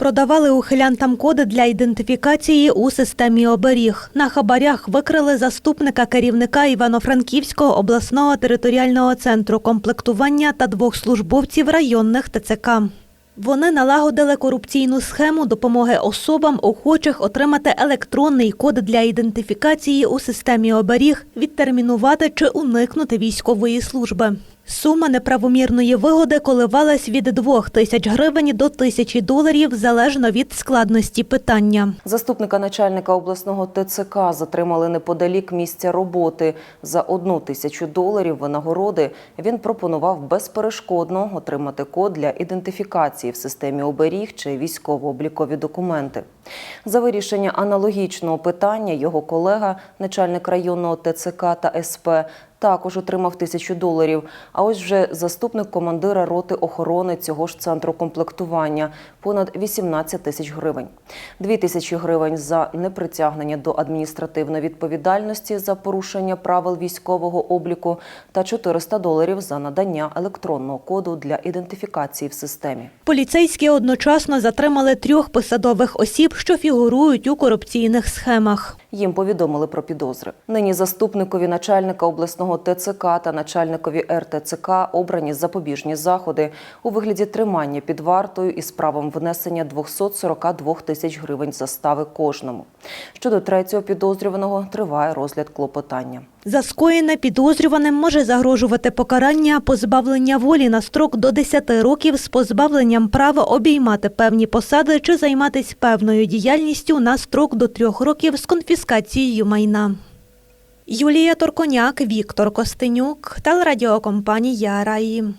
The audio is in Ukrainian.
Продавали ухилянтам коди для ідентифікації у системі оберіг. На хабарях викрили заступника керівника Івано-Франківського обласного територіального центру комплектування та двох службовців районних ТЦК. Вони налагодили корупційну схему допомоги особам, охочих отримати електронний код для ідентифікації у системі оберіг, відтермінувати чи уникнути військової служби. Сума неправомірної вигоди коливалась від 2 тисяч гривень до тисячі доларів залежно від складності питання. Заступника начальника обласного ТЦК затримали неподалік місця роботи. За одну тисячу доларів винагороди він пропонував безперешкодно отримати код для ідентифікації в системі оберіг чи військово-облікові документи. За вирішення аналогічного питання його колега, начальник районного ТЦК та СП, також отримав тисячу доларів. А ось вже заступник командира роти охорони цього ж центру комплектування понад 18 тисяч гривень. Дві тисячі гривень за непритягнення до адміністративної відповідальності за порушення правил військового обліку та 400 доларів за надання електронного коду для ідентифікації в системі. Поліцейські одночасно затримали трьох посадових осіб, що фігурують у корупційних схемах. Їм повідомили про підозри. Нині заступникові начальника обласного ТЦК та начальникові РТЦК обрані запобіжні заходи у вигляді тримання під вартою із правом внесення 242 тисяч гривень застави кожному. Щодо третього підозрюваного триває розгляд клопотання. За скоєне підозрюваним може загрожувати покарання позбавлення волі на строк до 10 років з позбавленням права обіймати певні посади чи займатися певною діяльністю на строк до 3 років з конфіскацією майна. Юлія Торконяк, Віктор Костенюк, телерадіокомпанія Раї.